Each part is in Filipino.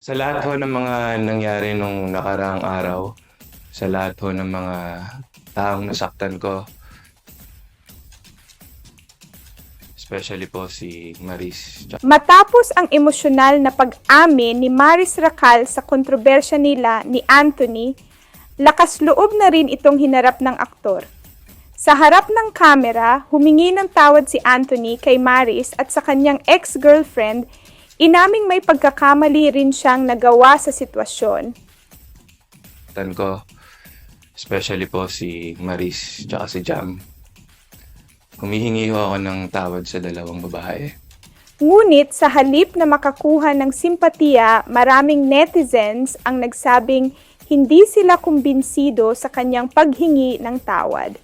Sa lahat ho ng mga nangyari nung nakaraang araw, sa lahat ho ng mga taong nasaktan ko, especially po si Maris. Matapos ang emosyonal na pag-amin ni Maris Racal sa kontrobersya nila ni Anthony, lakas loob na rin itong hinarap ng aktor. Sa harap ng kamera, humingi ng tawad si Anthony kay Maris at sa kanyang ex-girlfriend, inaming may pagkakamali rin siyang nagawa sa sitwasyon. nasaktan ko, especially po si Maris tsaka si Jam. Humihingi ho ako ng tawad sa dalawang babae. Ngunit sa halip na makakuha ng simpatiya, maraming netizens ang nagsabing hindi sila kumbinsido sa kanyang paghingi ng tawad.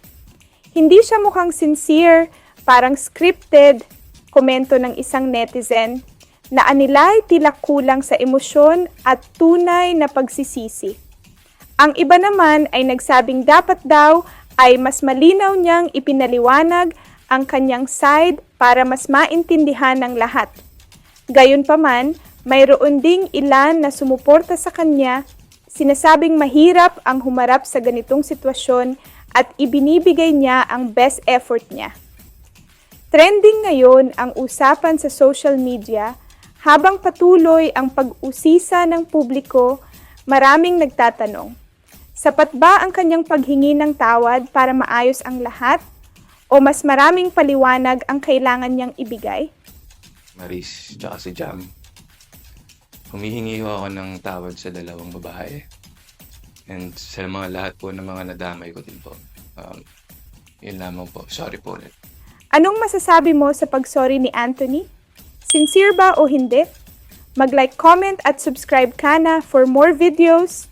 Hindi siya mukhang sincere, parang scripted, komento ng isang netizen, na anilay tila kulang sa emosyon at tunay na pagsisisi. Ang iba naman ay nagsabing dapat daw ay mas malinaw niyang ipinaliwanag ang kanyang side para mas maintindihan ng lahat. Gayunpaman, mayroon ding ilan na sumuporta sa kanya, sinasabing mahirap ang humarap sa ganitong sitwasyon at ibinibigay niya ang best effort niya. Trending ngayon ang usapan sa social media habang patuloy ang pag-usisa ng publiko, maraming nagtatanong, sapat ba ang kanyang paghingi ng tawad para maayos ang lahat? O mas maraming paliwanag ang kailangan niyang ibigay? Maris tsaka si Jam. Humihingi ho ako ng tawad sa dalawang babae. And sa mga lahat po ng mga nadamay ko din po. Um, yun lamang po. Sorry po ulit. Anong masasabi mo sa pagsorry ni Anthony? Sincere ba o hindi? Mag-like, comment at subscribe ka na for more videos.